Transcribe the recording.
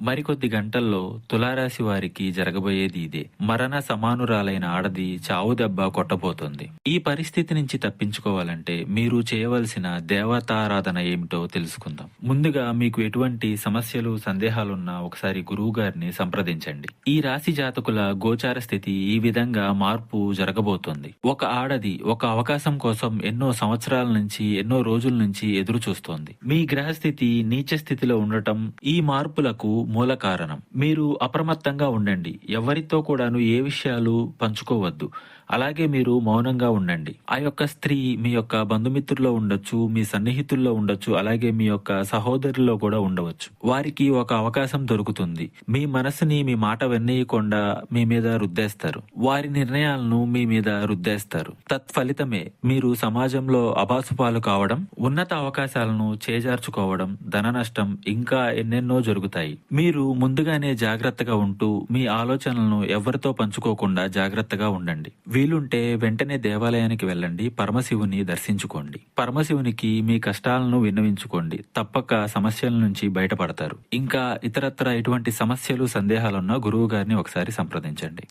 మరికొద్ది గంటల్లో తులారాశి వారికి జరగబోయేది ఇదే. మరణ సమానురాలైన ఆడది చావు దెబ్బ కొట్టబోతోంది. ఈ పరిస్థితి నుంచి తప్పించుకోవాలంటే మీరు చేయవలసిన దేవతారాధన ఏమిటో తెలుసుకుందాం. ముందుగా మీకు ఎటువంటి సమస్యలు సందేహాలున్నా ఒకసారి గురువు గారిని సంప్రదించండి. ఈ రాశి జాతకుల గోచార స్థితి ఈ విధంగా మార్పు జరగబోతోంది. ఒక ఆడది ఒక అవకాశం కోసం ఎన్నో సంవత్సరాల నుంచి ఎన్నో రోజుల నుంచి ఎదురు చూస్తోంది మీ గ్రహస్థితి నీచ స్థితిలో ఉండటం ఈ మార్పులకు మూల కారణం. మీరు అప్రమత్తంగా ఉండండి. ఎవరితో కూడాను ఏ విషయాలు పంచుకోవద్దు. అలాగే మీరు మౌనంగా ఉండండి. ఆ యొక్క స్త్రీ మీ యొక్క బంధుమిత్రుల్లో ఉండొచ్చు మీ సన్నిహితుల్లో ఉండొచ్చు అలాగే మీ యొక్క సహోదరుల్లో కూడా ఉండవచ్చు. వారికి ఒక అవకాశం దొరుకుతుంది. మీ మనసుని మీ మాట వెన్నీయకుండా మీ మీద రుద్దేస్తారు. వారి నిర్ణయాలను మీ మీద రుద్దేస్తారు. తత్ఫలితమే మీరు సమాజంలో అబాసుపాలు కావడం ఉన్నత అవకాశాలను చేజార్చుకోవడం ధన నష్టం ఇంకా ఎన్నెన్నో జరుగుతాయి. మీరు ముందుగానే జాగ్రత్తగా ఉంటూ మీ ఆలోచనలను ఎవరితో పంచుకోకుండా జాగ్రత్తగా ఉండండి. వీలుంటే వెంటనే దేవాలయానికి వెళ్ళండి పరమశివుని దర్శించుకోండి. పరమశివునికి మీ కష్టాలను విన్నవించుకోండి తప్పక సమస్యల నుంచి బయటపడతారు. ఇంకా ఇతరత్ర ఎటువంటి సమస్యలు సందేహాలున్నా గురువు గారిని ఒకసారి సంప్రదించండి.